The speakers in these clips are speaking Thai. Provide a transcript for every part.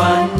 ดี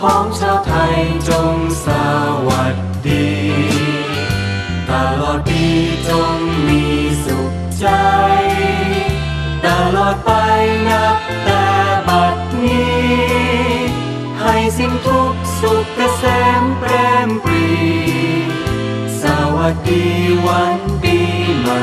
พ้องชาวไทยจงสวัสดี ตลอดปีจงมีสุขใจ ตลอดไปนับแต่บัดนี้ ให้สิ้นทุกสุขเกษมแปรมปรี สวัสดีวันปีใหม่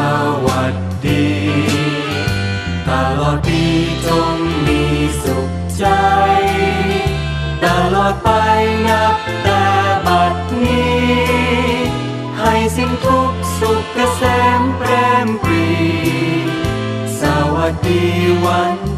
สิ้นทุกสุขเกษมแปรมปรี สวัสดีวัน